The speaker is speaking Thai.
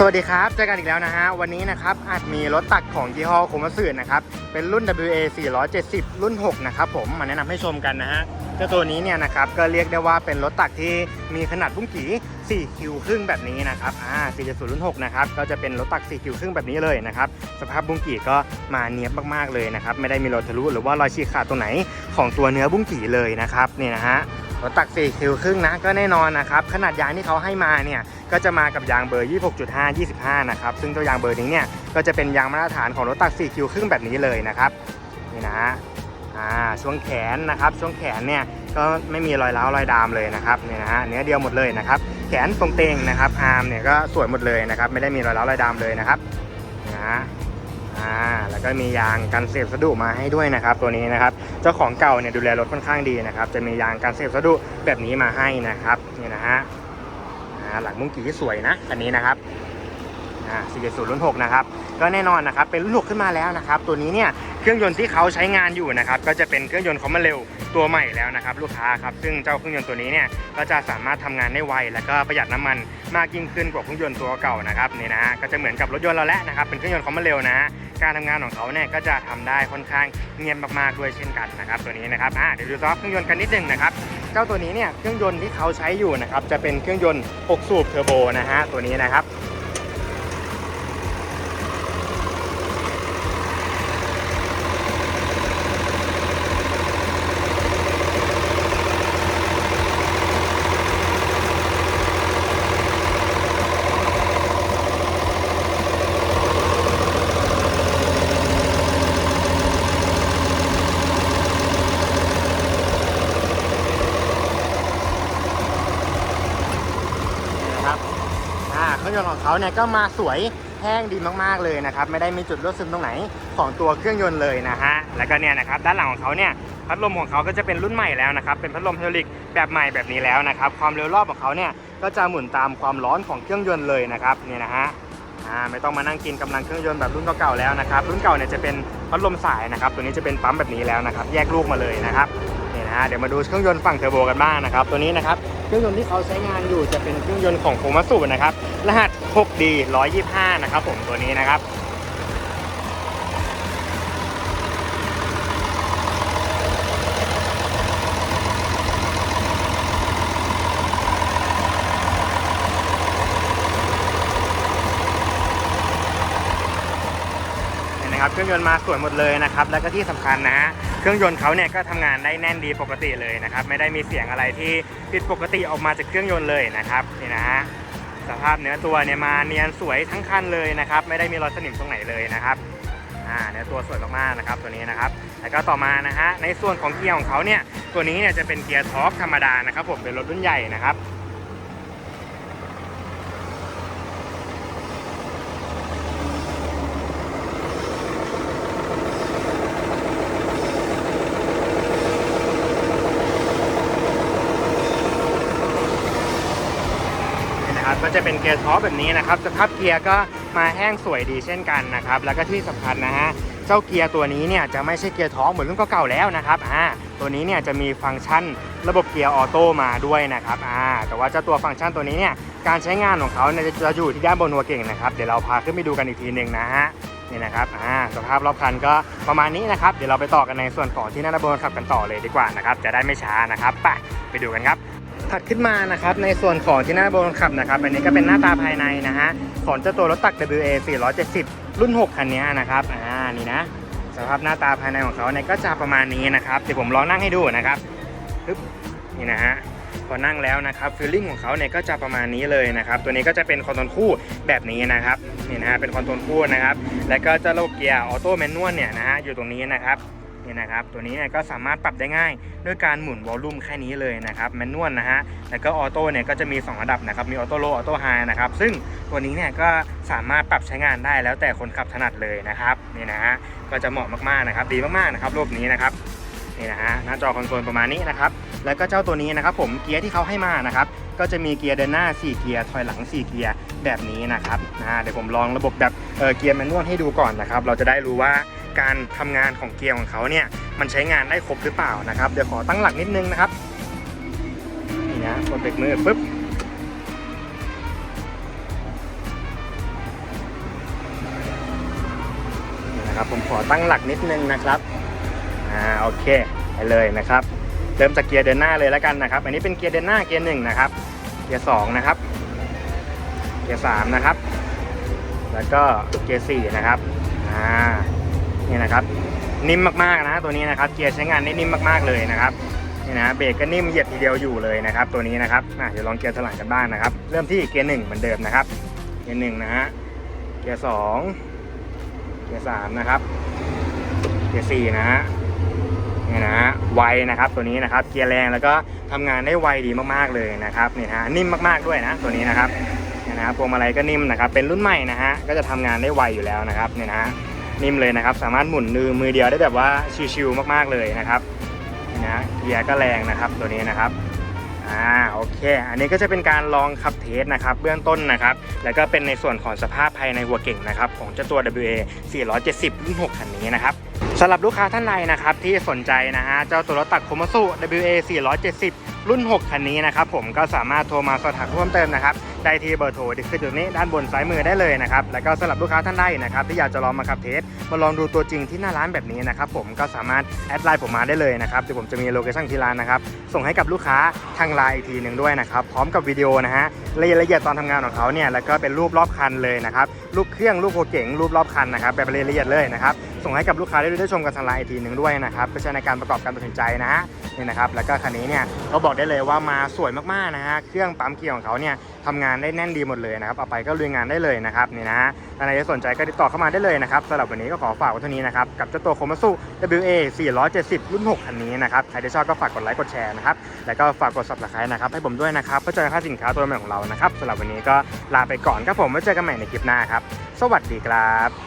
สวัสดีครับ เจอกันอีกแล้วนะฮะ วันนี้นะครับอาจมีรถตักของยี่ห้อโคมัสึนะครับ เป็นรุ่น WA 470 รุ่น 6 นะครับผม มาแนะนำให้ชมกันนะฮะ เจ้าตัวนี้เนี่ยนะครับ ก็เรียกได้ว่าเป็นรถตักที่มีขนาดพุ่งกี่4คิวครึ่งแบบนี้นะครับ อ่า 470 รุ่น 6 นะครับ ก็จะเป็นรถตัก 4 คิวครึ่งแบบนี้เลยนะครับ สภาพบุ้งกี่ก็มาเนียบมากๆเลยนะครับ ไม่ได้มีรอยทะลุหรือว่ารอยฉีกขาดตรงไหนของตัวเนื้อบุ้งกี่เลยนะครับ นี่นะฮะ รถตัก4คิวครึ่งนะก็แน่นอนนะครับ ขนาดยางที่เขาให้มาเนี่ย ก็จะมากับยางเบอร์ 26.5 25 นะครับ ซึ่งตัวยางเบอร์นี้เนี่ย ก็จะเป็นยางมาตรฐานของรถตัก4คิวครึ่งแบบนี้เลยนะครับ นี่นะฮะอ่าช่วงแขนนะครับ ช่วงแขนเนี่ย ก็ไม่มีรอยร้าวรอยดามเลยนะครับเนี่ยนะฮะเนื้อเดียวหมดเลยนะครับ แขนตรงเตงนะครับ อาร์มเนี่ยก็สวยหมดเลยนะครับ ไม่ได้มีรอยร้าวรอยดามเลยนะครับนะฮะ อ่าแล้วก็มียางกันเสียบสะดุมาให้ด้วยนะครับ ตัวนี้นะครับ เจ้าของเก่าเนี่ยดูแลรถค่อนข้างดีนะครับ จะมียางกันเสียบสะดุแบบนี้มาให้นะครับนี่นะฮะหลังมุ้งกี่สวยนะอันนี้นะครับ อ่า470รุ่น6นะครับ ก็แน่นอนนะครับ เป็นรุ่น6ขึ้นมาแล้วนะครับ ตัวนี้เนี่ยเครื่องยนต์ที่เขาใช้งานอยู่นะครับ ก็จะเป็นเครื่องยนต์คอมมาเร็วตัวใหม่แล้วนะครับ ลูกค้าครับ ซึ่งเจ้าเครื่องยนต์ตัวนี้เนี่ย ก็จะสามารถทำงานได้ไว และก็ประหยัดน้ำมันมากยิ่งขึ้นกว่าเครื่องยนต์ตัวเก่านะครับนี่นะฮะ ก็จะเหมือนกับรถยนต์เราแล้วนะครับ เป็นเครื่องยนต์คอมมาเร็วนะฮะ การทำงานของเขาเนี่ยก็จะทำได้ค่อนข้างเงียบมากๆด้วยเช่นกันนะครับ ตัวนี้นะครับ อ่า เดี๋ยวดูซอฟเครื่องยนต์กันนิดหนึงนะครับเจ้าตัวนี้เนี่ยเครื่องยนต์ที่เขาใช้อยู่นะครับจะเป็นเครื่องยนต์ 6 สูบเทอร์โบนะฮะตัวนี้นะครับ ยนต์ของเขาเนี่ยก็มาสวยแห้งดีมากๆเลยนะครับไม่ได้มีจุดรั่วซึมตรงไหนของตัวเครื่องยนต์เลยนะฮะแล้วก็เนี่ยนะครับด้านหลังของเขาเนี่ยพัดลมของเขาก็จะเป็นรุ่นใหม่แล้วนะครับเป็นพัดลมไฮดรอลิกแบบใหม่แบบนี้แล้วนะครับความเร็วรอบของเขาเนี่ยก็จะหมุนตามความร้อนของเครื่องยนต์เลยนะครับเนี่ยนะฮะอ่าไม่ต้องมานั่งกินกำลังเครื่องยนต์แบบรุ่นเก่าๆแล้วนะครับรุ่นเก่าเนี่ยจะเป็นพัดลมสายนะครับตัวนี้จะเป็นปั๊มแบบนี้แล้วนะครับแยกลูกมาเลยนะครับนี่นะฮะเดี๋ยวมาดูเครื่องยนต์ฝั่งเทอร์โบกันบ้างนะครับตัวนี้นะครับ เครื่องยนต์ที่เขาใช้งานอยู่จะเป็นเครื่องยนต์ของโคมัสุนะครับ รหัส 6D 125 นะครับผมตัวนี้นะครับเนี่ยนะครับเครื่องยนต์มาสวยหมดเลยนะครับ แล้วก็ที่สำคัญนะฮะ เครื่องยนต์เขาเนี่ยก็ทำงานได้แน่นดีปกติเลยนะครับ ไม่ได้มีเสียงอะไรที่ผิดปกติออกมาจากเครื่องยนต์เลยนะครับนี่นะฮะสภาพเนื้อตัวเนี่ยมาเนียนสวยทั้งคันเลยนะครับ ไม่ได้มีรอยสนิมตรงไหนเลยนะครับอ่าเนื้อตัวสวยมากๆนะครับตัวนี้นะครับแล้วก็ต่อมานะฮะในส่วนของเกียร์ของเขาเนี่ยตัวนี้เนี่ยจะเป็นเกียร์ท็อปธรรมดานะครับผมเป็นรถรุ่นใหญ่นะครับ นี่นะครับ ก็จะเป็นเกียร์ท็อปแบบนี้นะครับสภาพเกียร์ก็มาแห้งสวยดีเช่นกันนะครับแล้วก็ที่สำคัญนะฮะเจ้าเกียร์ตัวนี้เนี่ยจะไม่ใช่เกียร์ท้องเหมือนรุ่นเก่าๆแล้วนะครับอ่าตัวนี้เนี่ยจะมีฟังก์ชันระบบเกียร์ออโต้มาด้วยนะครับอ่าแต่ว่าเจ้าตัวฟังก์ชันตัวนี้เนี่ยการใช้งานของเขาเนี่ยจะอยู่ที่ด้านบนหัวเก่งนะครับเดี๋ยวเราพาขึ้นไปดูกันอีกทีหนึ่งนะฮะนี่นะครับอ่าสภาพรอบคันก็ประมาณนี้นะครับ เดี๋ยวเราไปต่อกันในส่วนของที่หน้าด้านบนขับกันต่อเลยดีกว่านะครับ จะได้ไม่ช้านะครับ ไปไปดูกันครับ ถัดขึ้นมานะครับในส่วนของที่หน้าบนขับนะครับอันนี้ก็เป็นหน้าตาภายในนะฮะของเจ้าตัวรถตัก WA 470 รุ่น 6 คันนี้นะครับอ่านี่นะสภาพหน้าตาภายในของเขาเนี่ยก็จะประมาณนี้นะครับเดี๋ยวผมลองนั่งให้ดูนะครับปึ๊บนี่นะฮะพอนั่งแล้วนะครับฟีลลิ่งของเขาเนี่ยก็จะประมาณนี้เลยนะครับตัวนี้ก็จะเป็นคอนโทรลคู่แบบนี้นะครับนี่นะฮะเป็นคอนโทรลคู่นะครับ แล้วก็จะระบบเกียร์ออโต้แมนนวลเนี่ยนะฮะอยู่ตรงนี้นะครับ นี่นะครับตัวนี้เนี่ยก็สามารถปรับได้ง่าย ด้วยการหมุนวอลลุ่มแค่นี้เลยนะครับแมนนวลนะฮะแล้วก็ออโต้เนี่ยก็จะมี 2 ระดับนะครับมีออโต้โลออโต้ไฮนะครับซึ่งตัวนี้เนี่ยก็สามารถปรับใช้งานได้แล้วแต่คนขับถนัดเลยนะครับนี่นะฮะก็จะเหมาะมากๆนะครับดีมากๆนะครับรูปนี้นะครับนี่นะฮะหน้าจอคอนโซลประมาณนี้นะครับแล้วก็เจ้าตัวนี้นะครับผมเกียร์ที่เขาให้มานะครับก็จะมีเกียร์เดินหน้า 4 เกียร์ถอยหลัง 4 เกียร์แบบนี้นะครับนะเดี๋ยวผมลองระบบแบบเเกียร์แมนนวลให้ดูก่อนนะครับเราจะได้รู้ว่า การทำงานของเกียร์ของเขาเนี่ยมันใช้งานได้ครบหรือเปล่านะครับ เดี๋ยวขอตั้งหลักนิดนึงนะครับนี่นะกดเบรกมือปุ๊บนี่นะครับผมขอตั้งหลักนิดนึงนะครับอ่าโอเคไปเลยนะครับ เริ่มจากเกียร์เดินหน้าเลยแล้วกันนะครับ อันนี้เป็นเกียร์เดินหน้าเกียร์หนึ่งนะครับ เกียร์สองนะครับ เกียร์สามนะครับ แล้วก็เกียร์สี่นะครับอ่า นี่นะครับ นิ่มมากๆนะตัวนี้นะครับเกียร์ใช้งานได้นิ่มมากๆเลยนะครับนี่นะเบรกก็นิ่มเหยียบทีเดียวอยู่เลยนะครับตัวนี้นะครับเดี๋ยวลองเกียร์ถลังกันบ้างนะครับ เริ่มที่เกียร์หนึ่งเหมือนเดิมนะครับ เกียร์หนึ่งนะฮะเกียร์สองเกียร์สามนะครับ เกียร์สี่นะฮะนี่นะฮะไวนะครับตัวนี้นะครับเกียร์แรงแล้วก็ทำงานได้ไวดีมากๆเลยนะครับนี่ฮะนิ่มมากๆด้วยนะตัวนี้นะครับนี่นะฮะพวงมาลัยก็นิ่มนะครับเป็นรุ่นใหม่นะฮะก็จะทำงานได้ไวอยู่แล้วนะครับนี่นะฮะ นิ่มเลยนะครับ สามารถหมุนมือมือเดียวได้แบบว่าชิวๆมากๆเลยนะครับนะเกียร์ก็แรงนะครับตัวนี้นะครับอ่าโอเค อันนี้ก็จะเป็นการลองขับเทสนะครับเบื้องต้นนะครับ แล้วก็เป็นในส่วนของสภาพภายในหัวเก่งนะครับของเจ้าตัว WA 470รุ่น6คันนี้นะครับสำหรับลูกค้าท่านใดนะครับที่สนใจนะฮะเจ้าตัวรถตักโคมสุ WA 470 รุ่น 6 คันนี้นะครับผมก็สามารถโทรมาสอบถามเพิ่มเติมนะครับได้ที่เบอร์โทรที่ขึ้นอยู่นี้ด้านบนซ้ายมือได้เลยนะครับแล้วก็สำหรับลูกค้าท่านใดนะครับที่อยากจะลองมาขับเทสมาลองดูตัวจริงที่หน้าร้านแบบนี้นะครับผมก็สามารถแอดไลน์ผมมาได้เลยนะครับเดี๋ยวผมจะมีโลเคชั่นที่ร้านนะครับส่งให้กับลูกค้าทางไลน์อีกทีหนึ่งด้วยนะครับพร้อมกับวิดีโอนะฮะรายละเอียดตอนทำงานของเขาเนี่ยแล้วก็เป็นรูปรอบคันเลยนะครับรูปเครื่องรูปโคเก๋งรูปรอบคันนะครับแบบรายละเอียดเลยนะครับส่งให้กับลูกค้าได้ได้ชมกันทางไลน์อีกทีหนึ่งด้วยนะครับเพื่อใช้ในการประกอบการตัดสินใจนะฮะ นี่นะครับแล้วก็คันนี้เนี่ยเขาบอกได้เลยว่ามาสวยมากๆนะฮะเครื่องปั๊มเกียร์ของเขาเนี่ยทำงานได้แน่นดีหมดเลยนะครับเอาไปก็ลุยงานได้เลยนะครับนี่นะฮะถ้าใครสนใจก็ติดต่อเข้ามาได้เลยนะครับสำหรับวันนี้ก็ขอฝากไว้เท่านี้นะครับกับเจ้าตัวโคมาสุ WA 470 รุ่น 6 คันนี้นะครับใครที่ชอบก็ฝากกดไลค์กดแชร์นะครับแล้วก็ฝากกด subscribe นะครับให้ผมด้วยนะครับเพื่อเจอค่าสินค้าตัวใหม่ของเรานะครับสำหรับวันนี้ก็ลาไปก่อนครับผมไว้เจอกันใหม่ในคลิปหน้าครับสวัสดีครับ